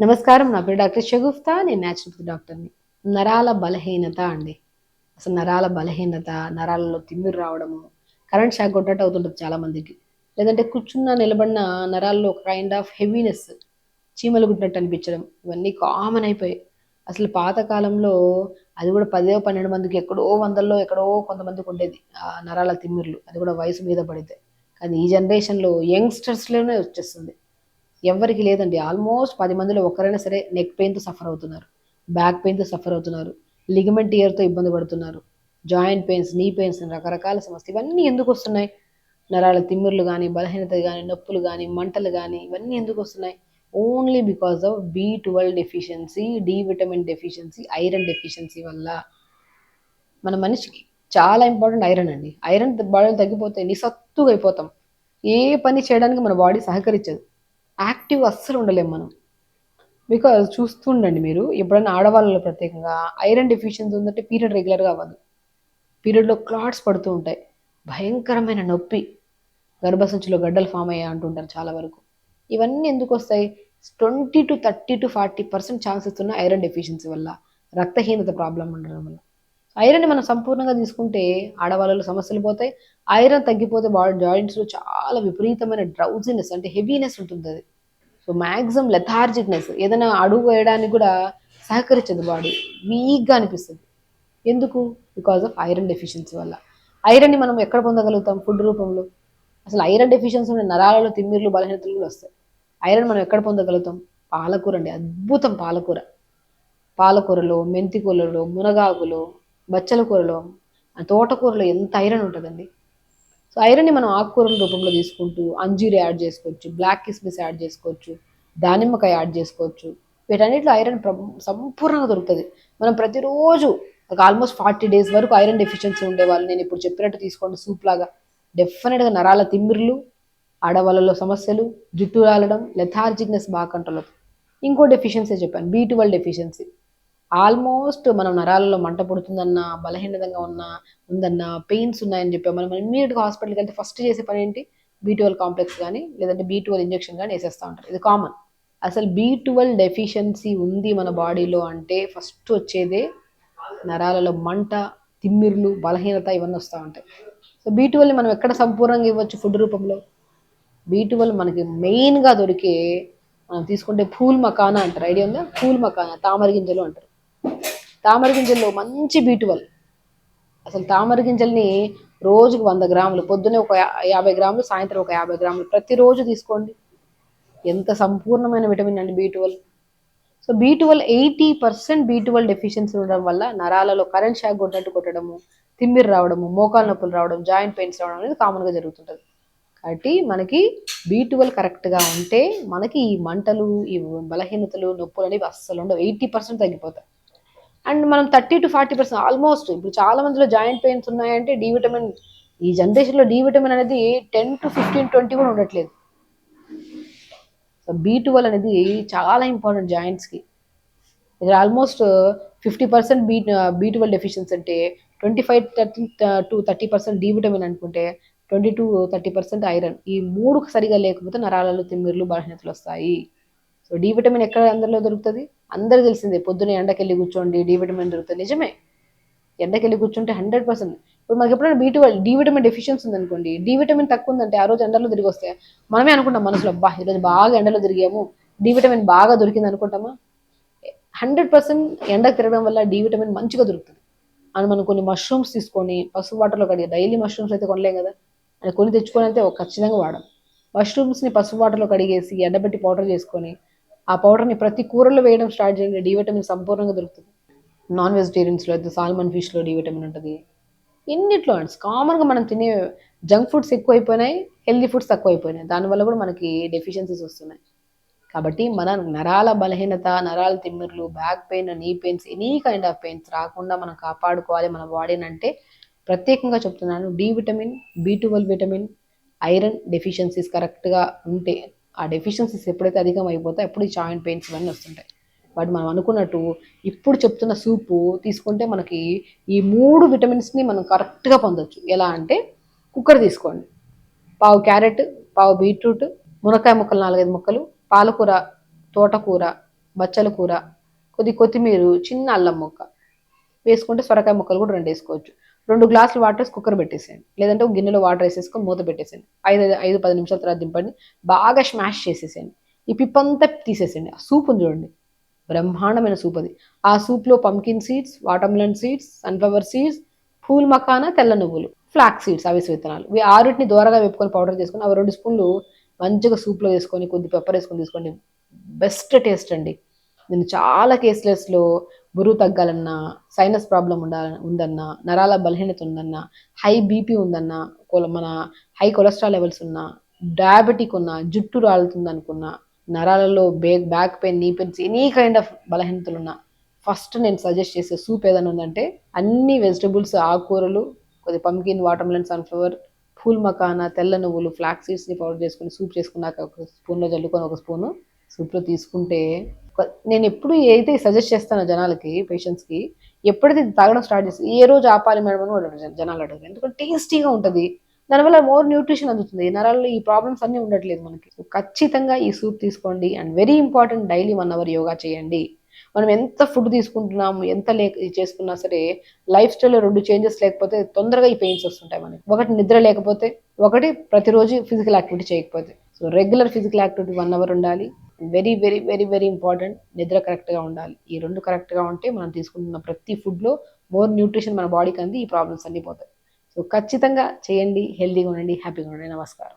నమస్కారం నా పేరు డాక్టర్ షగుఫ్తా. నేను న్యాచురోపతి డాక్టర్ని. నరాల బలహీనత అండి. అసలు నరాల బలహీనత నరాలలో తిమ్మిరి రావడము కరెంట్ షాక్ కొట్టట్టు అవుతుంటుంది చాలా మందికి లేదంటే కూర్చున్న నిలబడిన నరాల్లో ఒక కైండ్ ఆఫ్ హెవీనెస్ చీమలు గుట్టినట్టు అనిపించడం ఇవన్నీ కామన్ అయిపోయాయి. అసలు పాతకాలంలో అది కూడా పదో పన్నెండు మందికి ఎక్కడో వందల్లో ఎక్కడో కొంతమందికి ఉండేది ఆ నరాల తిమ్మిర్లు. అది కూడా వయసు మీద పడితే. కానీ ఈ జనరేషన్లో యంగ్స్టర్స్లోనే వచ్చేస్తుంది. ఎవరికి లేదండి. ఆల్మోస్ట్ పది మందిలో ఒకరైనా సరే నెక్ పెయిన్తో సఫర్ అవుతున్నారు. బ్యాక్ పెయిన్తో సఫర్ అవుతున్నారు. లిగమెంట్ ఇయర్తో ఇబ్బంది పడుతున్నారు. జాయింట్ పెయిన్స్ నీ పెయిన్స్ రకరకాల సమస్యలు. ఇవన్నీ ఎందుకు వస్తున్నాయి? నరాల తిమ్మిర్లు కానీ బలహీనత కానీ నొప్పులు కానీ మంటలు కానీ ఇవన్నీ ఎందుకు వస్తున్నాయి? Only because of B twelve deficiency D vitamin deficiency iron deficiency వల్ల. మన మనిషికి చాలా ఇంపార్టెంట్ ఐరన్ అండి. ఐరన్ బాడీలు తగ్గిపోతే నిసత్తుగా అయిపోతాం. ఏ పని చేయడానికి మన బాడీ సహకరించదు. యాక్టివ్ అస్సలు ఉండలేము మనం. బికాజ్ చూస్తుండండి మీరు ఎప్పుడైనా ఆడవాళ్ళలో ప్రత్యేకంగా ఐరన్ డెఫిషియన్సీ ఉందంటే పీరియడ్ రెగ్యులర్గా అవ్వదు. పీరియడ్లో క్లాట్స్ పడుతూ ఉంటాయి. భయంకరమైన నొప్పి. గర్భసంచిలో గడ్డలు ఫామ్ అయ్యా అంటుంటారు చాలా వరకు. ఇవన్నీ ఎందుకు వస్తాయి? Twenty to thirty to forty percent chances ఉన్న ఐరన్ డెఫిషియన్సీ వల్ల రక్తహీనత ప్రాబ్లం ఉండడం వల్ల. ఐరన్ మనం సంపూర్ణంగా తీసుకుంటే ఆడవాళ్ళలో సమస్యలు పోతాయి. ఐరన్ తగ్గిపోతే బాడీ జాయింట్స్లో చాలా విపరీతమైన డ్రౌజినెస్ అంటే హెవీనెస్ ఉంటుంది అది. సో మ్యాక్సిమం లెథార్జిక్నెస్ ఏదైనా అడుగు వేయడానికి కూడా సహకరించదు బాడీ వీక్గా అనిపిస్తుంది. ఎందుకు? బికాజ్ ఆఫ్ ఐరన్ డెఫిషియన్సీ వల్ల. ఐరన్ని మనం ఎక్కడ పొందగలుగుతాం ఫుడ్ రూపంలో? అసలు ఐరన్ డెఫిషియన్సీ ఉన్న నరాలలో తిమ్మిర్లు బలహీనతలు కూడా వస్తాయి. ఐరన్ మనం ఎక్కడ పొందగలుగుతాం? పాలకూర అండి. అద్భుతం పాలకూర. పాలకూరలో మెంతికూరలో మునగాకులో బచ్చల కూరలో తోటకూరలో ఎంత ఐరన్ ఉంటుందండి? సో ఐరన్ని మనం ఆకుకూరల రూపంలో తీసుకుంటూ అంజీర్ యాడ్ చేసుకోవచ్చు బ్లాక్ కిస్మిస్ యాడ్ చేసుకోవచ్చు దానిమ్మకాయ యాడ్ చేసుకోవచ్చు. వీటన్నిటిలో ఐరన్ సంపూర్ణంగా దొరుకుతుంది. మనం ప్రతిరోజు ఒక ఆల్మోస్ట్ ఫార్టీ డేస్ వరకు ఐరన్ డెఫిషియన్సీ ఉండేవాళ్ళు నేను ఇప్పుడు చెప్పినట్టు తీసుకోండి సూప్ లాగా. డెఫినెట్గా నరాల తిమ్మిర్లు ఆడవాళ్ళలో సమస్యలు జుట్టు రాలడం లెథార్జిక్నెస్ బాగా కంట్రోల్ అవుతుంది. ఇంకో డెఫిషియన్సీ చెప్పాను బీ ట్వెల్వ్ డెఫిషియన్సీ ఆల్మోస్ట్ మనం నరాలలో మంట పుడుతుందన్న బలహీనతంగా ఉన్న ఉందన్న పెయిన్స్ ఉన్నాయని చెప్పి మనం ఇమీడియట్గా హాస్పిటల్కి వెళ్తే ఫస్ట్ చేసే పని ఏంటి? బీ ట్వెల్వ్ కాంప్లెక్స్ కానీ లేదంటే బీ ట్వెల్వ్ ఇంజెక్షన్ కానీ వేసేస్తూ ఉంటారు. ఇది కామన్. అసలు బీ ట్వెల్వ్ డెఫిషియన్సీ ఉంది మన బాడీలో అంటే ఫస్ట్ వచ్చేదే నరాలలో మంట తిమ్మిర్లు బలహీనత ఇవన్నీ వస్తూ ఉంటాయి. సో బీ మనం ఎక్కడ సంపూర్ణంగా ఇవ్వచ్చు ఫుడ్ రూపంలో? బీ ట్వెల్వ్ మనకి మెయిన్గా దొరికే మనం తీసుకుంటే పూల్ మకానా అంటారు. ఐడియా ఉందా? పూల్ మకానా తామర గింజలు అంటారు. తామర గింజల్లో మంచి బీ అసలు తామర గింజల్ని రోజుకు వంద గ్రాములు పొద్దునే ఒక యాభై గ్రాములు సాయంత్రం ఒక యాభై గ్రాములు ప్రతిరోజు తీసుకోండి. ఎంత సంపూర్ణమైన విటమిన్ అండి B twelve. So B twelve eighty percent B twelve deficiency ఉండడం వల్ల నరాలలో కరెంట్ షాక్ కొట్టినట్టు కొట్టడము తిమ్మిరి రావడము మోకాలు నొప్పులు రావడం జాయింట్ పెయిన్స్ రావడం అనేది కామన్గా జరుగుతుంటుంది. కాబట్టి మనకి బీ ట్వెల్వ్ కరెక్ట్గా ఉంటే మనకి ఈ మంటలు ఈ బలహీనతలు నొప్పులు అనేవి అస్సలు ఉండవు. ఎయిటీ పర్సెంట్ తగ్గిపోతాయి. అండ్ మనం thirty to forty percent almost ఇప్పుడు చాలా మందిలో జాయింట్ పెయిన్స్ ఉన్నాయంటే డి విటమిన్ ఈ జనరేషన్లో డి విటమిన్ అనేది టెన్ టు ఫిఫ్టీన్ ట్వంటీ కూడా ఉండట్లేదు. సో బీ ట్వెల్వ్ అనేది చాలా ఇంపార్టెంట్ జాయింట్స్కి. ఇది almost fifty percent B B twelve deficiency అంటే twenty five thirty to thirty percent D vitamin అనుకుంటే twenty to thirty percent iron. ఈ మూడు సరిగా లేకపోతే నరాలలో తిమ్మిర్లు బలహీనతలు వస్తాయి. సో డి విటమిన్ ఎక్కడ అందరిలో దొరుకుతుంది? అందరు తెలిసిందే పొద్దున్న ఎండకెళ్ళి కూర్చోండి డి విటమిన్ దొరుకుతుంది. నిజమే. ఎండకెళ్ళి కూర్చుంటే హండ్రెడ్ పర్సెంట్ ఇప్పుడు మనకి ఎప్పుడైనా B twelve D vitamin deficiency ఉందనుకోండి డి విటమిన్ తక్కువ ఉందంటే ఆ రోజు ఎండలో తిరిగి వస్తే మనమే అనుకుంటాం మనసులో అబ్బా ఈరోజు బాగా ఎండలో తిరిగాము. డి విటమిన్ బాగా దొరికింది అనుకుంటామా? హండ్రెడ్ పర్సెంట్ ఎండకు తిరగడం వల్ల డి విటమిన్ మంచిగా దొరుకుతుంది. అని మనం కొన్ని మష్రూమ్స్ తీసుకొని పసుపు వాటర్లో కడిగి డైలీ మష్రూమ్స్ అయితే కొనలేం కదా? అని కొని తెచ్చుకొని అయితే ఒక ఖచ్చితంగా వాడం. మష్రూమ్స్ని పసుపు వాటర్లో కడిగేసి ఎండబెట్టి పౌడర్ చేసుకొని ఆ పౌడర్ని ప్రతి కూరలో వేయడం స్టార్ట్ చేయండి. డి విటమిన్ సంపూర్ణంగా దొరుకుతుంది. నాన్ వెజిటేరియన్స్లో అయితే సాల్మన్ ఫిష్లో డి విటమిన్ ఉంటుంది. ఇన్నిట్లో అండి కామన్గా మనం తినే జంక్ ఫుడ్స్ ఎక్కువైపోయినాయి హెల్దీ ఫుడ్స్ తక్కువ అయిపోయినాయి దానివల్ల కూడా మనకి డెఫిషియన్సీస్ వస్తున్నాయి. కాబట్టి మన నరాల బలహీనత నరాల తిమ్మిర్లు back pain knee pains any kind of pains రాకుండా మనం కాపాడుకోవాలి మన బాడీని అంటే ప్రత్యేకంగా చెప్తున్నాను. D vitamin B twelve vitamin iron deficiencies కరెక్ట్గా ఉంటే ఆ డెఫిషియన్సీస్ ఎప్పుడైతే అధికం అయిపోతాయి అప్పుడు ఈ జాయింట్ పెయిన్స్ ఇవన్నీ వస్తుంటాయి. బట్ మనం అనుకున్నట్టు ఇప్పుడు చెప్తున్న సూపు తీసుకుంటే మనకి ఈ మూడు విటమిన్స్ని మనం కరెక్ట్గా పొందొచ్చు. ఎలా అంటే కుక్కర్ తీసుకోండి. పావు క్యారెట్ పావు బీట్రూట్ మునక్కాయ ముక్కలు నాలుగైదు ముక్కలు పాలకూర తోటకూర బచ్చల కూర కొద్ది కొత్తిమీర చిన్న అల్లం ముక్క వేసుకుంటే సొరకాయ ముక్కలు కూడా రెండు వేసుకోవచ్చు. రెండు గ్లాసులు వాటర్ వేసి కుక్కర్ పెట్టేసేయండి. లేదంటే ఒక గిన్నెలో వాటర్ వేసేసుకొని మూత పెట్టేసేయండి. ఐదు ఐదు పది నిమిషాల తర్వాత దింపండి. బాగా స్మాష్ చేసేసేయండి. ఈ పిప్పంతా తీసేసేయండి. ఆ సూప్ ఉంది చూడండి. బ్రహ్మాండమైన సూప్ అది. ఆ సూప్లో pumpkin seeds watermelon seeds sunflower seeds phool makhana తెల్ల నువ్వులు ఫ్లాక్ సీడ్స్ అవిసి విత్తనాలు. ఇవి ఆరుటిని దూరగా వేపుకొని పౌడర్ చేసుకొని అవి రెండు స్పూన్లు మంచిగా సూప్లో వేసుకొని కొద్ది పెప్పర్ వేసుకొని తీసుకోండి. బెస్ట్ టేస్ట్ అండి. నేను చాలా కేసెస్లో బరువు తగ్గాలన్నా సైనస్ ప్రాబ్లం ఉండాల ఉందన్నా నరాల బలహీనత ఉందన్నా హై బీపీ ఉందన్నా మన హై కొలెస్ట్రాల్ లెవెల్స్ ఉన్నా డయాబెటిక్ ఉన్నా జుట్టు రాలుతుంది అనుకున్నా నరాలలో బే back pain knee pains any kind of బలహీనతలు ఉన్నా ఫస్ట్ నేను సజెస్ట్ చేసే సూప్ ఏదైనా ఉందంటే అన్ని వెజిటబుల్స్ ఆకుకూరలు కొద్ది pumpkin watermelon sunflower phool makhana తెల్ల నువ్వులు ఫ్లాక్ సీడ్స్ని పౌడర్ చేసుకుని సూప్ చేసుకున్నాక ఒక స్పూన్లో చల్లుకొని ఒక స్పూను సూప్లో తీసుకుంటే నేను ఎప్పుడు ఏదైతే సజెస్ట్ చేస్తానో జనాలకి పేషెంట్స్కి ఎప్పుడైతే తాగడం స్టార్ట్ చేసి ఏ రోజు ఆపాలి మేడం అని కూడా జనాలు అడగరు ఎందుకంటే టేస్టీగా ఉంటుంది. దానివల్ల మోర్ న్యూట్రిషన్ అందుతుంది. నరాల్లో ఈ ప్రాబ్లమ్స్ అన్నీ ఉండట్లేదు మనకి. ఖచ్చితంగా ఈ సూప్ తీసుకోండి and very important daily one hour yoga చేయండి. మనం ఎంత ఫుడ్ తీసుకుంటున్నాము ఎంత లేక చేసుకున్నా సరే లైఫ్ స్టైల్లో రెండు చేంజెస్ లేకపోతే తొందరగా ఈ పెయిన్స్ వస్తుంటాయి మనకి. ఒకటి నిద్ర లేకపోతే ఒకటి ప్రతిరోజు ఫిజికల్ యాక్టివిటీ చేయకపోతే. So regular physical activity one hour ఉండాలి. Very very very very important. నిద్ర కరెక్ట్గా ఉండాలి. ఈ రెండు కరెక్ట్గా ఉంటే మనం తీసుకుంటున్న ప్రతి ఫుడ్లో మోర్ న్యూట్రిషన్ మన బాడీకి అంది ఈ ప్రాబ్లమ్స్ అన్నీ పోతాయి. సో ఖచ్చితంగా చేయండి హెల్తీగా ఉండండి హ్యాపీగా ఉండండి. నమస్కారం.